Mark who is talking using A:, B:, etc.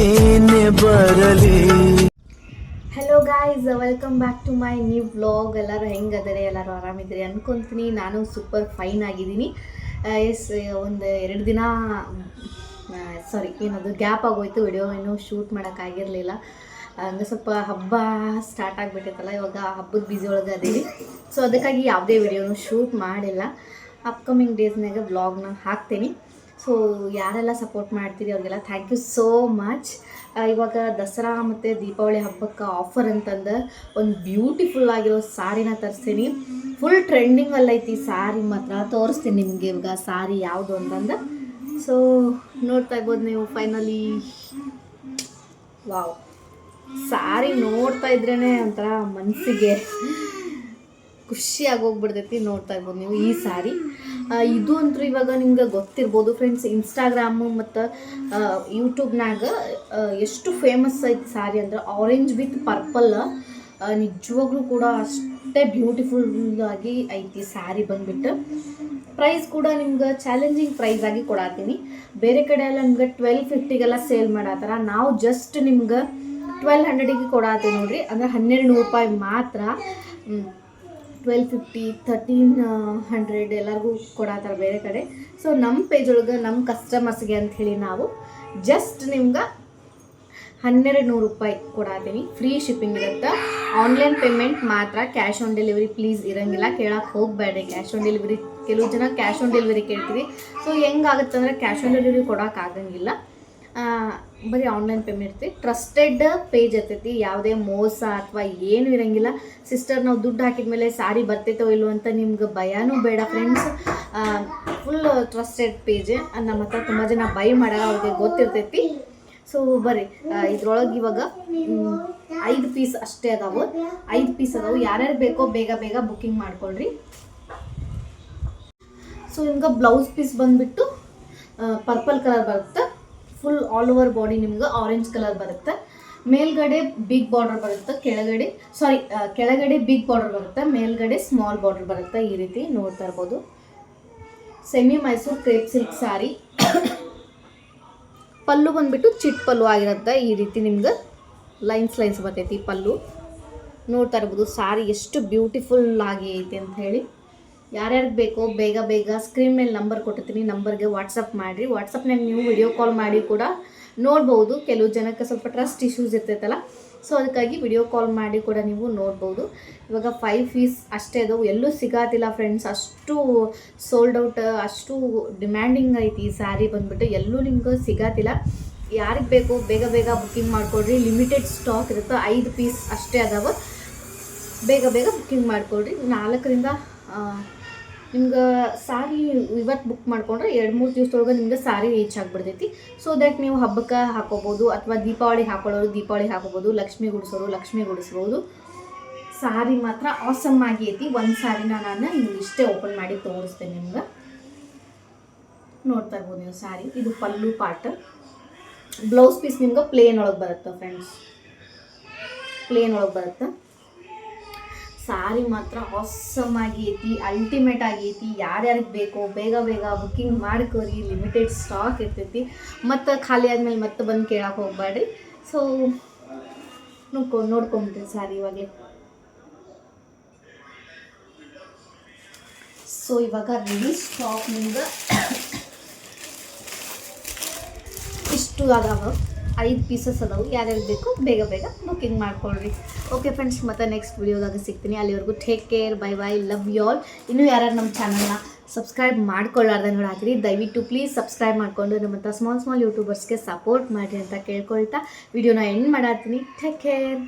A: ಏನೇ ಬರಲಿ.
B: Hello guys welcome back to my new vlog ಎಲ್ಲರೂ ಹೆಂಗದರೆ ಎಲ್ಲರೂ ಆರಾಮಿದ್ರಿ ಅನ್ಕೊಂತೀನಿ. ನಾನು ಸೂಪರ್ ಫೈನ್ ಆಗಿದ್ದೀನಿ. ಎಸ್ ಒಂದು ಎರಡು ದಿನ ಸಾರಿ ಏನದು ಗ್ಯಾಪ್ ಆಗೋಯ್ತು. ವಿಡಿಯೋ ಏನು ಶೂಟ್ ಮಾಡೋಕ್ಕಾಗಿರಲಿಲ್ಲ ಹಂಗೆ ಸ್ವಲ್ಪ ಹಬ್ಬ ಸ್ಟಾರ್ಟ್ ಆಗಿಬಿಟ್ಟಿತ್ತಲ್ಲ, ಇವಾಗ ಹಬ್ಬದ ಬ್ಯುಸಿ ಒಳಗೆ ಅದೀವಿ. ಸೊ ಅದಕ್ಕಾಗಿ ಯಾವುದೇ ವಿಡಿಯೋನು ಶೂಟ್ ಮಾಡಿಲ್ಲ. ಅಪ್ಕಮಿಂಗ್ ಡೇಸ್ನಾಗ ವ್ಲಾಗ್ನ ಹಾಕ್ತೀನಿ. ಸೊ ಯಾರೆಲ್ಲ ಸಪೋರ್ಟ್ ಮಾಡ್ತೀರಿ ಅವ್ರಿಗೆಲ್ಲ ಥ್ಯಾಂಕ್ ಯು ಸೋ ಮಚ್ ಇವಾಗ ದಸರಾ ಮತ್ತು ದೀಪಾವಳಿ ಹಬ್ಬಕ್ಕೆ ಆಫರ್ ಅಂತಂದು ಒಂದು ಬ್ಯೂಟಿಫುಲ್ ಆಗಿರೋ ಸಾರಿನ ತರಿಸ್ತೀನಿ ಫುಲ್ ಟ್ರೆಂಡಿಂಗ್ ಐತಿ ಸಾರಿ ಮಾತ್ರ. ತೋರಿಸ್ತೀನಿ ನಿಮಗೆ ಇವಾಗ ಸಾರಿ ಯಾವುದು ಅಂತಂದು. ಸೊ ನೋಡ್ತಾ ಇರ್ಬೋದು ನೀವು ಫೈನಲಿ ವಾವ್ ಸಾರಿ ನೋಡ್ತಾ ಇದ್ರೇ ಒಂಥರ ಮನಸ್ಸಿಗೆ ಖುಷಿ ಆಗೋಗ್ಬಿಡ್ತೈತಿ ನೋಡ್ತಾ ಇರ್ಬೋದು ನೀವು ಈ ಸಾರಿ. ಇದು ಅಂತೂ ಇವಾಗ ನಿಮ್ಗೆ ಗೊತ್ತಿರ್ಬೋದು ಫ್ರೆಂಡ್ಸ್ ಇನ್ಸ್ಟಾಗ್ರಾಮು ಮತ್ತು ಯೂಟ್ಯೂಬ್ನಾಗ ಎಷ್ಟು ಫೇಮಸ್ ಐತಿ ಸ್ಯಾರಿ ಅಂದ್ರೆ ಆರೆಂಜ್ ವಿತ್ ಪರ್ಪಲ್ ನಿಜವಾಗ್ಲೂ ಕೂಡ ಅಷ್ಟೇ ಬ್ಯೂಟಿಫುಲ್ ಆಗಿ ಐತಿ ಸ್ಯಾರಿ ಬಂದ್ಬಿಟ್ಟು. ಪ್ರೈಸ್ ಕೂಡ ನಿಮ್ಗೆ ಚಾಲೆಂಜಿಂಗ್ ಪ್ರೈಸ್ ಆಗಿ ಕೊಡಾತೀನಿ. ಬೇರೆ ಕಡೆ ಎಲ್ಲ ನಿಮ್ಗೆ ಟ್ವೆಲ್ ಫಿಫ್ಟಿಗೆಲ್ಲ ಸೇಲ್ ಮಾಡತ್ತಾರ ನಾವು ಜಸ್ಟ್ ನಿಮ್ಗೆ ಟ್ವೆಲ್ ಹಂಡ್ರೆಡಿಗೆ ಕೊಡತ್ತೀವಿ ನೋಡ್ರಿ. ಅಂದ್ರೆ ಹನ್ನೆರಡು ನೂರು ರೂಪಾಯಿ ಮಾತ್ರ. ಟ್ವೆಲ್ ಫಿಫ್ಟಿ ತರ್ಟೀನ್ ಹಂಡ್ರೆಡ್ ಎಲ್ಲರಿಗೂ ಕೊಡತ್ತಾರ ಬೇರೆ ಕಡೆ. ಸೊ ನಮ್ಮ ಪೇಜ್ ಒಳಗೆ ನಮ್ಮ ಕಸ್ಟಮರ್ಸ್ಗೆ ಅಂತ ಹೇಳಿ ನಾವು ಜಸ್ಟ್ ನಿಮ್ಗೆ ಹನ್ನೆರಡು ನೂರು ರೂಪಾಯಿ ಕೊಡಾತೀನಿ ಫ್ರೀ ಶಿಪ್ಪಿಂಗ್ ಇರುತ್ತೆ. ಆನ್ಲೈನ್ ಪೇಮೆಂಟ್ ಮಾತ್ರ ಕ್ಯಾಶ್ ಆನ್ ಡೆಲಿವರಿ ಪ್ಲೀಸ್ ಇರಂಗಿಲ್ಲ. ಕೇಳಕ್ಕೆ ಹೋಗಬೇಡಿ ಕ್ಯಾಶ್ ಆನ್ ಡೆಲಿವರಿ ಕೆಲವು ಜನ ಕ್ಯಾಶ್ ಆನ್ ಡೆಲಿವರಿ ಕೇಳ್ತೀವಿ. ಸೊ ಹೆಂಗಾಗುತ್ತೆ ಅಂದರೆ ಕ್ಯಾಶ್ ಆನ್ ಡೆಲಿವರಿ ಕೊಡೋಕ್ಕಾಗಂಗಿಲ್ಲ ಬರೀ ಆನ್ಲೈನ್ ಪೇಮೆಂಟ್ ಇರ್ತೈತಿ ಟ್ರಸ್ಟೆಡ್ ಪೇಜ್ ಇರ್ತೈತಿ. ಯಾವುದೇ ಮೋಸ ಅಥವಾ ಏನೂ ಇರಂಗಿಲ್ಲ. ಸಿಸ್ಟರ್ ನಾವು ದುಡ್ಡು ಹಾಕಿದ ಮೇಲೆ ಸಾರಿ ಬರ್ತೈತೋ ಇಲ್ಲೋ ಅಂತ ನಿಮ್ಗೆ ಭಯನೂ ಬೇಡ ಫ್ರೆಂಡ್ಸ್ ಫುಲ್ ಟ್ರಸ್ಟೆಡ್ ಪೇಜ್ ನಮ್ಮ ಹತ್ರ ತುಂಬ ಜನ ಬೈ ಮಾಡೋ ಅವ್ರಿಗೆ ಗೊತ್ತಿರ್ತೈತಿ. ಸೊ ಬರ್ರಿ. ಇದ್ರೊಳಗೆ ಇವಾಗ ಐದು ಪೀಸ್ ಅಷ್ಟೇ ಅದಾವು. ಐದು ಪೀಸ್ ಅದಾವು. ಯಾರ್ಯಾರು ಬೇಕೋ ಬೇಗ ಬೇಗ ಬುಕ್ಕಿಂಗ್ ಮಾಡ್ಕೊಳ್ರಿ. ಸೊ ನಿಮ್ಗೆ ಬ್ಲೌಸ್ ಪೀಸ್ ಬಂದ್ಬಿಟ್ಟು ಪರ್ಪಲ್ ಕಲರ್ ಬರುತ್ತೆ? ಫುಲ್ ಆಲ್ ಓವರ್ ಬಾಡಿ ನಿಮ್ಗೆ ಆರೆಂಜ್ ಕಲರ್ ಬರುತ್ತೆ. ಮೇಲ್ಗಡೆ ಬಿಗ್ ಬಾರ್ಡರ್ ಬರುತ್ತೆ, ಕೆಳಗಡೆ ಸಾರಿ ಕೆಳಗಡೆ ಬಿಗ್ ಬಾರ್ಡರ್ ಬರುತ್ತೆ, ಮೇಲ್ಗಡೆ ಸ್ಮಾಲ್ ಬಾರ್ಡರ್ ಬರುತ್ತೆ ಈ ರೀತಿ ನೋಡ್ತಾ ಇರ್ಬೋದು. Semi Mysore crepe silk sari pallu ಬಂದ್ಬಿಟ್ಟು ಚಿಟ್ ಪಲ್ಲು ಆಗಿರುತ್ತೆ ಈ ರೀತಿ ನಿಮ್ಗೆ ಲೈನ್ಸ್ ಲೈನ್ಸ್ ಬರ್ತೈತಿ ಪಲ್ಲು. ನೋಡ್ತಾ ಇರ್ಬೋದು ಸಾರಿ ಎಷ್ಟು ಬ್ಯೂಟಿಫುಲ್ ಆಗಿ ಐತೆ ಅಂತ ಹೇಳಿ. ಯಾರ್ಯಾರಿಗೆ ಬೇಕೋ ಬೇಗ ಬೇಗ ಸ್ಕ್ರೀನ್ ಮೇಲೆ ನಂಬರ್ ಕೊಟ್ಟಿರ್ತೀನಿ ನಂಬರ್ಗೆ ವಾಟ್ಸಪ್ ಮಾಡಿರಿ. ವಾಟ್ಸಪ್ನಾಗ ನೀವು ವಿಡಿಯೋ ಕಾಲ್ ಮಾಡಿ ಕೂಡ ನೋಡ್ಬೋದು. ಕೆಲವು ಜನಕ್ಕೆ ಸ್ವಲ್ಪ ಟ್ರಸ್ಟ್ ಇಶ್ಯೂಸ್ ಇರ್ತೈತಲ್ಲ. ಸೊ ಅದಕ್ಕಾಗಿ ವಿಡಿಯೋ ಕಾಲ್ ಮಾಡಿ ಕೂಡ ನೀವು ನೋಡ್ಬೋದು. ಇವಾಗ ಫೈವ್ ಫೀಸ್ ಅಷ್ಟೇ ಅದು ಎಲ್ಲೂ ಸಿಗಾತಿಲ್ಲ ಫ್ರೆಂಡ್ಸ್ ಅಷ್ಟು ಸೋಲ್ಡ್ ಔಟ್ ಅಷ್ಟು ಡಿಮ್ಯಾಂಡಿಂಗ್ ಐತಿ ಈ ಸ್ಯಾರಿ ಬಂದುಬಿಟ್ಟು. ಎಲ್ಲೂ ನಿಮ್ಗೆ ಸಿಗಾತಿಲ್ಲ. ಯಾರಿಗೆ ಬೇಕು ಬೇಗ ಬೇಗ ಬುಕ್ಕಿಂಗ್ ಮಾಡಿಕೊಡ್ರಿ. ಲಿಮಿಟೆಡ್ ಸ್ಟಾಕ್ ಇರುತ್ತೆ. ಐದು ಪೀಸ್ ಅಷ್ಟೇ ಅದಾವ. ಬೇಗ ಬೇಗ ಬುಕ್ಕಿಂಗ್ ಮಾಡಿಕೊಡ್ರಿ. ನಾಲ್ಕರಿಂದ ನಿಮ್ಗೆ ಸಾರಿ ಇವತ್ತು ಬುಕ್ ಮಾಡ್ಕೊಂಡ್ರೆ ಎರಡು ಮೂರು ದಿವಸದೊಳಗೆ ನಿಮ್ಗೆ ಸಾರಿ ರೀಚ್ ಆಗಿಬಿಡ್ತೈತಿ. ಸೊ ದಟ್ ನೀವು ಹಬ್ಬಕ್ಕೆ ಹಾಕೋಬೋದು ಅಥವಾ ದೀಪಾವಳಿಗೆ ಹಾಕೊಳ್ಳೋರು ದೀಪಾವಳಿಗೆ ಹಾಕೋಬೋದು, ಲಕ್ಷ್ಮಿ ಗುಡಿಸೋರು ಲಕ್ಷ್ಮಿ ಗುಡಿಸ್ಬೋದು ಸಾರಿ ಮಾತ್ರ ಆಸಮ್ ಆಗಿ ಐತಿ. ಒಂದು ಸಾರಿನ ನಾನು ನಿಮ್ಗೆ ಇಷ್ಟೇ ಓಪನ್ ಮಾಡಿ ತೋರಿಸ್ತೇನೆ ನಿಮ್ಗೆ. ನೋಡ್ತಾ ಇರ್ಬೋದು ನೀವು ಸಾರಿ. ಇದು ಪಲ್ಲು ಪಾರ್ಟ್ ಬ್ಲೌಸ್ ಪೀಸ್ ನಿಮ್ಗೆ ಪ್ಲೇನ್ ಒಳಗೆ ಬರುತ್ತೆ ಫ್ರೆಂಡ್ಸ್ ಪ್ಲೇನ್ ಒಳಗೆ ಬರುತ್ತೆ. ಸಾರಿ ಮಾತ್ರ ಹೊಸಮ್ ಆಗಿ ಐತಿ ಅಲ್ಟಿಮೇಟ್ ಆಗೈತಿ ಯಾರ್ಯಾರಿಗೆ ಬೇಕೋ ಬೇಗ ಬೇಗ ಬುಕ್ಕಿಂಗ್ ಮಾಡ್ಕೋರಿ ಲಿಮಿಟೆಡ್ ಸ್ಟಾಕ್ ಇರ್ತೈತಿ. ಮತ್ತು ಖಾಲಿ ಆದಮೇಲೆ ಮತ್ತೆ ಬಂದು ಕೇಳಕ್ಕೆ ಹೋಗ್ಬೇಡ್ರಿ ಸೊ ನೋಡ್ಕೊ ನೋಡ್ಕೊಂಬಿಟ್ರಿ ಸಾರಿ ಇವಾಗಲೇ. ಸೊ ಇವಾಗ ರೆಡಿ ಸ್ಟಾಕ್ ನಿಮ್ಗೆ ಇಷ್ಟು ಅದಾವ. ಐದು ಪೀಸಸ್ ಅದಾವು. ಯಾರ್ಯಾರು ಬೇಕು ಬೇಗ ಬೇಗ ಬುಕ್ಕಿಂಗ್ ಮಾಡ್ಕೊಳ್ರಿ. ಓಕೆ ಫ್ರೆಂಡ್ಸ್ ಮತ್ತೆ ನೆಕ್ಸ್ಟ್ ವಿಡಿಯೋದಾಗ ಸಿಗ್ತೀನಿ. ಅಲ್ಲಿವರೆಗೂ take care bye bye love you all ಇನ್ನೂ ಯಾರ್ಯಾರು ನಮ್ಮ ಚಾನಲ್ನ ಸಬ್ಸ್ಕ್ರೈಬ್ ಮಾಡ್ಕೊಳ್ಳಾರ್ದೆ ನೋಡಾಕ್ರಿ, ದಯವಿಟ್ಟು ಪ್ಲೀಸ್ ಸಬ್ಸ್ಕ್ರೈಬ್ ಮಾಡಿಕೊಂಡು ನಮ್ಮಂಥ ಸ್ಮಾಲ್ ಸ್ಮಾಲ್ ಯೂಟ್ಯೂಬರ್ಸ್ಗೆ ಸಪೋರ್ಟ್ ಮಾಡಿರಿ ಅಂತ ಕೇಳ್ಕೊಳ್ತಾ ವಿಡಿಯೋನ ಎಂಡ್ ಮಾಡಾತೀನಿ ಟೇಕ್ ಕೇರ್